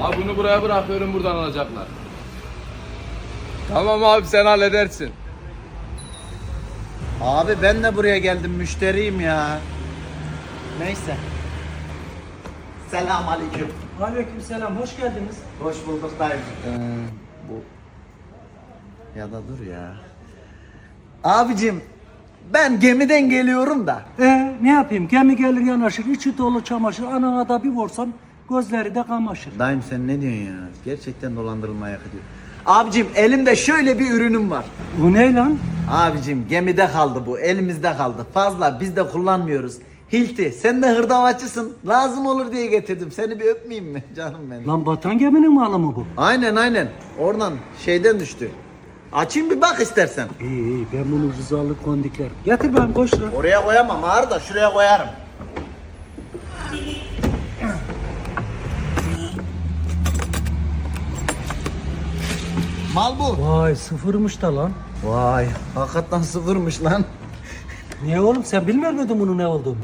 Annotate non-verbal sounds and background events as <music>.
Abi bunu buraya bırakıyorum buradan alacaklar. Tamam abi sen halledersin. Abi ben de buraya geldim müşteriyim ya. Neyse. Selam aleyküm. Aleykümselam, hoş geldiniz. Hoş bulduk dayım. Ee, bu ya da dur ya. Abicim ben gemiden geliyorum da. Ee, ne yapayım? Gemi gelir yanaşır, içi dolu çamaşır, anana da bir vursam gözleri de kamaşır. Dayım sen ne diyorsun ya? Gerçekten dolandırılmaya hak ediyor. Abicim elimde şöyle bir ürünüm var. Bu ne lan? Abicim gemide kaldı bu elimizde kaldı. Fazla biz de kullanmıyoruz. Hilti sen de hırdavatçısın. Lazım olur diye getirdim. Seni bir öpmeyeyim mi <laughs> canım benim? Lan batan geminin malı mı bu? Aynen aynen. Oradan şeyden düştü. Açayım bir bak istersen. İyi iyi, ben bunu rızalı kondikler. Getir ben koş lan. Oraya koyamam ağır da şuraya koyarım. Mal bu. Vay sıfırmış da lan. Vay hakikaten sıfırmış lan. Niye oğlum sen bilmiyor muydun bunun ne olduğunu?